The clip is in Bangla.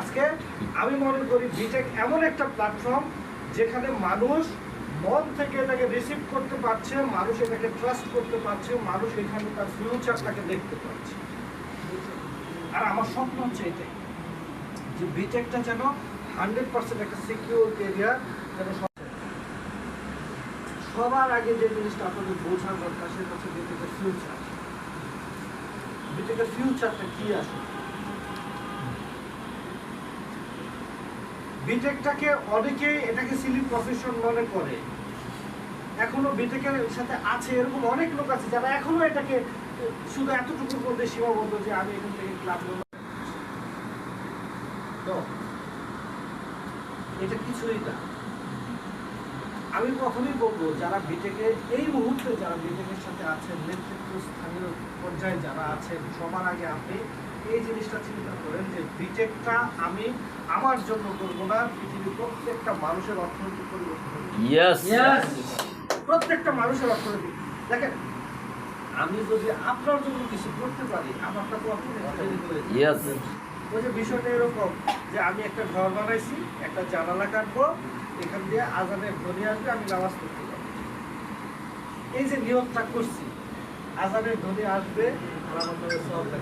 আজকে আমি মনে করি বিটেক এমন একটা প্ল্যাটফর্ম যেখানে মানুষ মন থেকে এটাকে রিসিভ করতে পারছে, মানুষ এটাকে ট্রাস্ট করতে পারছে, মানুষ এখানে তার ফিউচারটাকে দেখতে পাচ্ছে আর আমার স্বপ্ন হচ্ছে এটাই, যে বিটেকটা যেন হান্ড্রেড পার্সেন্ট একটা সিকিউর এরিয়া যেন সবার আগে যে জিনিসটা আপনাদের বোঝার দরকার, সেটা হচ্ছে বিটেকের ফিউচার বিটেকের ফিউচারটা কি আসলে বিটেকটাকে অনেকেই এটাকে সিলি প্রফেশন মনে করে। এখনও বিটেকের সাথে আছে এরকম অনেক লোক আছে যারা এখনও এটাকে, শুধু এতটুকুর মধ্যে সীমাবদ্ধ যে আমি এখান থেকে ক্লাব তো, এটা কিছুই না। আমি প্রথমেই বলব যারা বিটেকে এই মুহূর্তে যারা বিটেকের সাথে আছেন, নেতৃত্ব স্থানীয় পর্যায়ে যারা আছেন সবার আগে আপনি এই জিনিসটা চিন্তা করেন যে বিটেকটা আমি আমার জন্য করব না পৃথিবীর প্রত্যেকটা মানুষের অর্থনৈতিক পরিবর্তন প্রত্যেকটা মানুষের অর্থনৈতিক। দেখেন আমি যদি আপনার জন্য কিছু করতে পারি আমারটা তো অর্থনৈতিক ওই যে বিষয়টা এরকম যে আমি একটা ঘর বানাইছি একটা জানালা কাটবো এখান দিয়ে আজানের ধ্বনি আসবে আমি নামাজ পড়তে যাব। এই যে নিয়মটা করছি ধ্বনি আসবে আর